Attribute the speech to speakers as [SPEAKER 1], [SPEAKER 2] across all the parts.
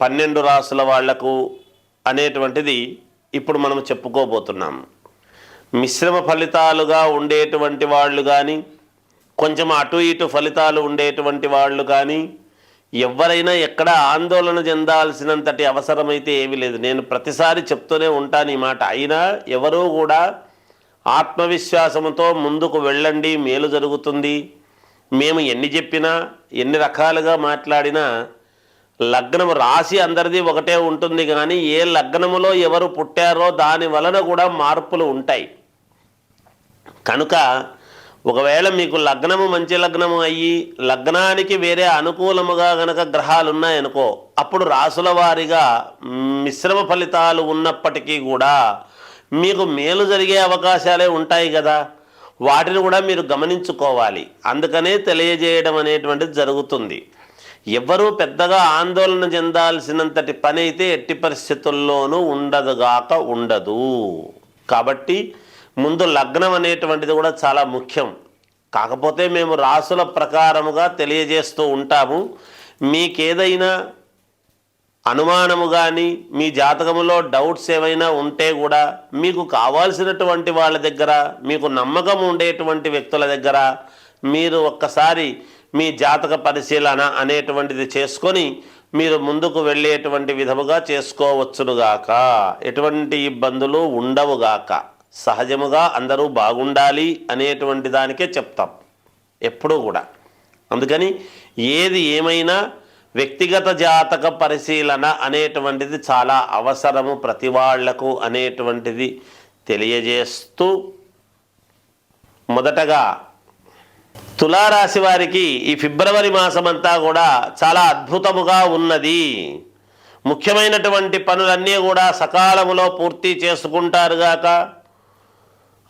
[SPEAKER 1] పన్నెండు రాసుల వాళ్ళకు అనేటువంటిది ఇప్పుడు మనం చెప్పుకోబోతున్నాం. మిశ్రమ ఫలితాలుగా ఉండేటువంటి వాళ్ళు కానీ కొంచెం అటు ఇటు ఫలితాలు ఉండేటువంటి వాళ్ళు కానీ ఎవరైనా ఎక్కడ ఆందోళన చెందాల్సినంతటి అవసరమైతే ఏమీ లేదు. నేను ప్రతిసారి చెప్తూనే ఉంటాను ఈ మాట. అయినా ఎవరూ కూడా ఆత్మవిశ్వాసంతో ముందుకు వెళ్ళండి మేలు జరుగుతుంది. మేము ఎన్ని చెప్పినా ఎన్ని రకాలుగా మాట్లాడినా లగ్నం రాశి అందరిది ఒకటే ఉంటుంది కానీ ఏ లగ్నములో ఎవరు పుట్టారో దాని వలన కూడా మార్పులు ఉంటాయి. కనుక ఒకవేళ మీకు లగ్నము మంచి లగ్నము అయ్యి లగ్నానికి వేరే అనుకూలముగా గనక గ్రహాలు ఉన్నాయనుకో అప్పుడు రాసుల వారిగా మిశ్రమ ఫలితాలు ఉన్నప్పటికీ కూడా మీకు మేలు జరిగే అవకాశాలే ఉంటాయి కదా. వాటిని కూడా మీరు గమనించుకోవాలి. అందుకనే తెలియజేయడం అనేటువంటిది జరుగుతుంది. ఎవరూ పెద్దగా ఆందోళన చెందాల్సినంతటి పని అయితే ఎట్టి పరిస్థితుల్లోనూ ఉండదుగాక ఉండదు. కాబట్టి ముందు లగ్నం అనేటువంటిది కూడా చాలా ముఖ్యం. కాకపోతే మేము రాసుల ప్రకారముగా తెలియజేస్తూ ఉంటాము. మీకేదైనా అనుమానము కానీ మీ జాతకములో డౌట్స్ ఏమైనా ఉంటే కూడా మీకు కావాల్సినటువంటి వాళ్ళ దగ్గర మీకు నమ్మకం ఉండేటువంటి వ్యక్తుల దగ్గర మీరు ఒక్కసారి మీ జాతక పరిశీలన అనేటువంటిది చేసుకొని మీరు ముందుకు వెళ్ళేటువంటి విధముగా చేసుకోవచ్చునుగాక. ఎటువంటి ఇబ్బందులు ఉండవుగాక. సహజముగా అందరూ బాగుండాలి అనేటువంటి దానికే చెప్తాం. ఎప్పుడూ కూడా. అందుకని ఏది ఏమైనా వ్యక్తిగత జాతక పరిశీలన అనేటువంటిది చాలా అవసరము ప్రతి వాళ్ళకు అనేటువంటిది తెలియజేస్తూ మొదటగా తులారాశి వారికి ఈ ఫిబ్రవరి మాసమంతా కూడా చాలా అద్భుతముగా ఉన్నది. ముఖ్యమైనటువంటి పనులన్నీ కూడా సకాలములో పూర్తి చేసుకుంటారుగాక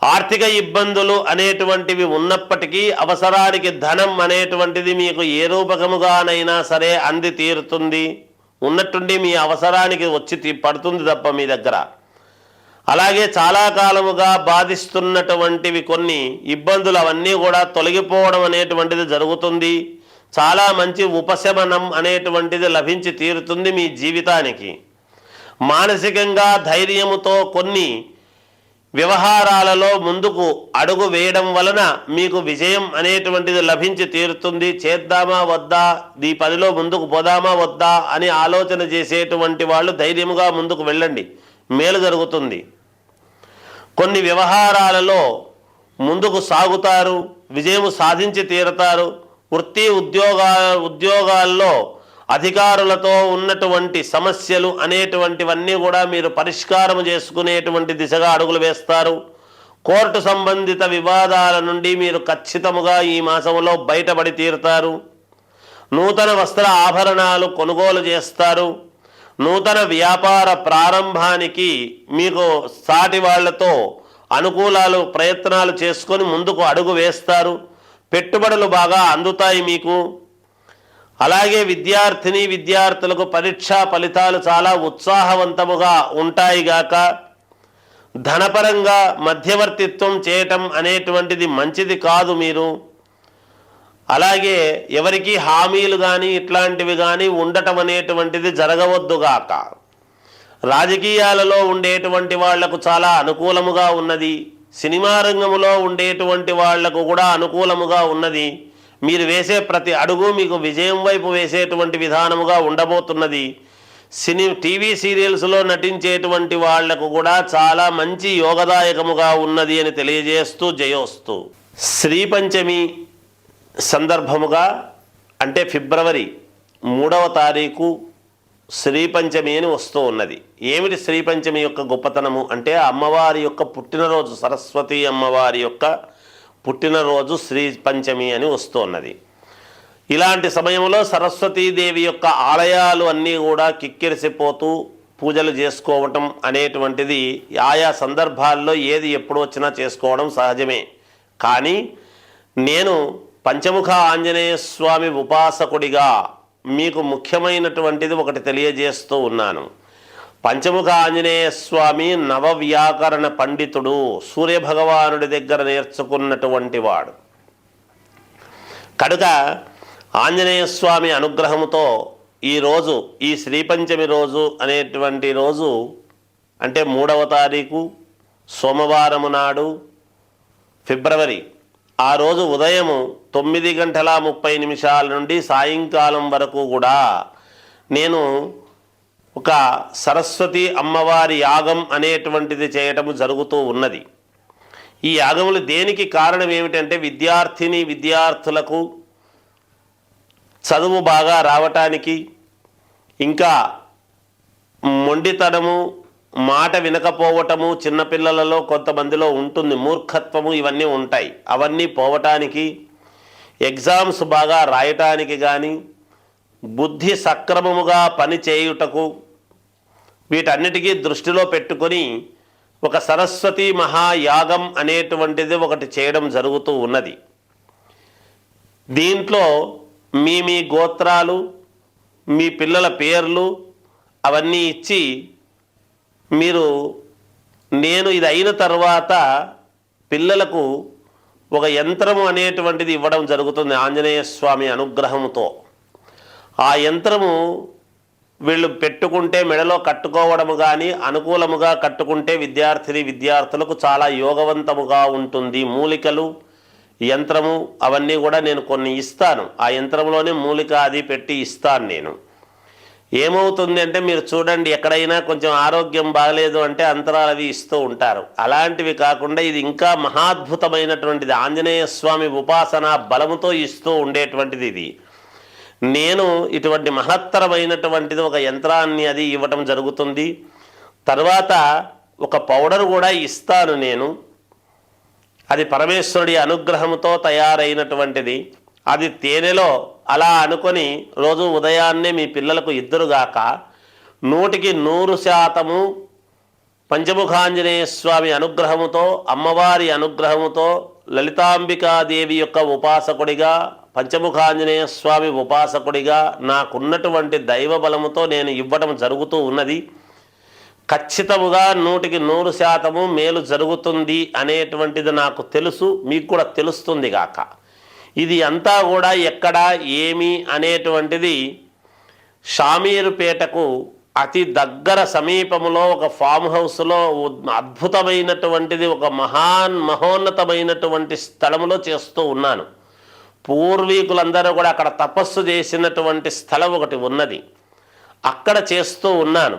[SPEAKER 1] ఆర్థిక ఇబ్బందులు అనేటువంటివి ఉన్నప్పటికీ అవసరానికి ధనం అనేటువంటిది మీకు ఏ రూపకముగానైనా సరే అంది తీరుతుంది. ఉన్నట్టుండి మీ అవసరానికి వచ్చి తీ- పడుతుంది తప్ప మీ దగ్గర. అలాగే చాలా కాలముగా బాధిస్తున్నటువంటివి కొన్ని ఇబ్బందులు అవన్నీ కూడా తొలగిపోవడం అనేటువంటిది జరుగుతుంది. చాలా మంచి ఉపశమనం అనేటువంటిది లభించి తీరుతుంది మీ జీవితానికి. మానసికంగా ధైర్యముతో కొన్ని వ్యవహారాలలో ముందుకు అడుగు వేయడం వలన మీకు విజయం అనేటువంటిది లభించి తీరుతుంది. చేద్దామా వద్దా ఈ పనిలో ముందుకు పోదామా వద్దా అని ఆలోచన చేసేటువంటి వాళ్ళు ధైర్యముగా ముందుకు వెళ్ళండి. మేలు జరుగుతుంది. కొన్ని వ్యవహారాలలో ముందుకు సాగుతారు విజయం సాధించి తీరతారు. వృత్తి ఉద్యోగా ఉద్యోగాల్లో అధికారులతో ఉన్నటువంటి సమస్యలు అనేటువంటివన్నీ కూడా మీరు పరిష్కారం చేసుకునేటువంటి దిశగా అడుగులు వేస్తారు. కోర్టు సంబంధిత వివాదాల నుండి మీరు ఖచ్చితముగా ఈ మాసంలో బయటపడి తీరుతారు. నూతన వస్త్ర ఆభరణాలు కొనుగోలు చేస్తారు. నూతన వ్యాపార ప్రారంభానికి మీకు సాటి వాళ్ళతో అనుకూలాలు ప్రయత్నాలు చేసుకొని ముందుకు అడుగు వేస్తారు. పెట్టుబడులు బాగా అందుతాయి మీకు. అలాగే విద్యార్థిని విద్యార్థులకు పరీక్షా ఫలితాలు చాలా ఉత్సాహవంతముగా ఉంటాయి గాక. ధనపరంగా మధ్యవర్తిత్వం చేయటం అనేటువంటిది మంచిది కాదు మీరు. అలాగే ఎవరికి హామీలు కానీ ఇట్లాంటివి కానీ ఉండటం అనేటువంటిది జరగవద్దుగాక రాజకీయాలలో ఉండేటువంటి వాళ్ళకు చాలా అనుకూలముగా ఉన్నది. సినిమా రంగములో ఉండేటువంటి వాళ్ళకు కూడా అనుకూలముగా ఉన్నది. మీరు వేసే ప్రతి అడుగు మీకు విజయం వైపు వేసేటువంటి విధానముగా ఉండబోతున్నది. సినీ టీవీ సీరియల్స్లో నటించేటువంటి వాళ్ళకు కూడా చాలా మంచి యోగదాయకముగా ఉన్నది అని తెలియజేస్తూ జయోస్తూ. శ్రీ పంచమి సందర్భముగా అంటే ఫిబ్రవరి మూడవ తారీఖు శ్రీపంచమి అని వస్తూ ఉన్నది. ఏమిటి శ్రీపంచమి యొక్క గొప్పతనము? అంటే అమ్మవారి యొక్క పుట్టినరోజు సరస్వతి అమ్మవారి యొక్క పుట్టినరోజు శ్రీపంచమి అని వస్తూ ఉన్నది. ఇలాంటి సమయంలో సరస్వతీదేవి యొక్క ఆలయాలు అన్నీ కూడా కిక్కిరిసిపోతూ పూజలు చేసుకోవటం అనేటువంటిది ఆయా సందర్భాల్లో ఏది ఎప్పుడు వచ్చినా చేసుకోవడం సహజమే. కానీ నేను పంచముఖ ఆంజనేయ స్వామి ఉపాసకుడిగా మీకు ముఖ్యమైనటువంటిది ఒకటి తెలియజేస్తూ ఉన్నాను. పంచముఖ ఆంజనేయ స్వామి నవవ్యాకరణ పండితుడు సూర్యభగవానుడి దగ్గర నేర్చుకున్నటువంటి వాడు. కనుక ఆంజనేయ స్వామి అనుగ్రహంతో ఈరోజు ఈ శ్రీపంచమి రోజు అనేటువంటి రోజు అంటే మూడవ తారీఖు సోమవారము నాడు ఫిబ్రవరి ఆ రోజు ఉదయము తొమ్మిది గంటల ముప్పై నిమిషాల నుండి సాయంకాలం వరకు కూడా నేను ఒక సరస్వతి అమ్మవారి యాగం అనేటువంటిది చేయటము జరుగుతూ ఉన్నది. ఈ యాగములు దేనికి కారణం ఏమిటంటే విద్యార్థిని విద్యార్థులకు చదువు బాగా రావటానికి ఇంకా మొండితనము మాట వినకపోవటము చిన్నపిల్లలలో కొంతమందిలో ఉంటుంది. మూర్ఖత్వము ఇవన్నీ ఉంటాయి. అవన్నీ పోవటానికి ఎగ్జామ్స్ బాగా రాయటానికి కానీ బుద్ధి సక్రమముగా పని చేయుటకు వీటన్నిటికీ దృష్టిలో పెట్టుకొని ఒక సరస్వతి మహాయాగం అనేటువంటిది ఒకటి చేయడం జరుగుతూ ఉన్నది. దీంట్లో మీ మీ గోత్రాలు మీ పిల్లల పేర్లు అవన్నీ ఇచ్చి మీరు నేను ఇది అయిన తర్వాత పిల్లలకు ఒక యంత్రము అనేటువంటిది ఇవ్వడం జరుగుతుంది ఆంజనేయ స్వామి అనుగ్రహంతో ఆ యంత్రము వీళ్ళు పెట్టుకుంటే మెడలో కట్టుకోవడము కానీ అనుకూలముగా కట్టుకుంటే విద్యార్థిని విద్యార్థులకు చాలా యోగవంతముగా ఉంటుంది. మూలికలు యంత్రము అవన్నీ కూడా నేను కొన్ని ఇస్తాను. ఆ యంత్రంలోనే మూలిక అది పెట్టి ఇస్తాను నేను. ఏమవుతుంది అంటే మీరు చూడండి ఎక్కడైనా కొంచెం ఆరోగ్యం బాగలేదు అంటే అంతరాలు అవి ఇస్తూ ఉంటారు. అలాంటివి కాకుండా ఇది ఇంకా మహాద్భుతమైనటువంటిది. ఆంజనేయ స్వామి ఉపాసన బలముతో ఇస్తూ ఉండేటువంటిది ఇది. నేను ఇటువంటి మహత్తరమైనటువంటిది ఒక యంత్రాన్ని అది ఇవ్వటం జరుగుతుంది. తర్వాత ఒక పౌడర్ కూడా ఇస్తాను నేను. అది పరమేశ్వరుడి అనుగ్రహంతో తయారైనటువంటిది. అది తేనెలో అలా అనుకొని రోజు ఉదయాన్నే మీ పిల్లలకు ఇద్దరుగాక నూటికి నూరు శాతము పంచముఖాంజనేయ స్వామి అనుగ్రహముతో అమ్మవారి అనుగ్రహముతో లలితాంబికాదేవి యొక్క ఉపాసకుడిగా పంచముఖాంజనేయ స్వామి ఉపాసకుడిగా నాకున్నటువంటి దైవ బలముతో నేను ఇవ్వటం జరుగుతూ ఉన్నది. ఖచ్చితముగా నూటికి నూరు శాతము మేలు జరుగుతుంది అనేటువంటిది నాకు తెలుసు మీకు కూడా తెలుస్తుంది గాక. ఇది అంతా కూడా ఎక్కడ ఏమి అనేటువంటిది షామీరుపేటకు అతి దగ్గర సమీపంలో ఒక ఫామ్ హౌస్లో అద్భుతమైనటువంటిది ఒక మహాన్ మహోన్నతమైనటువంటి స్థలములో చేస్తూ ఉన్నాను. పూర్వీకులందరూ కూడా అక్కడ తపస్సు చేసినటువంటి స్థలం ఒకటి ఉన్నది. అక్కడ చేస్తూ ఉన్నాను.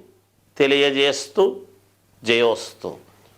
[SPEAKER 1] తెలియజేస్తూ జయోస్తు.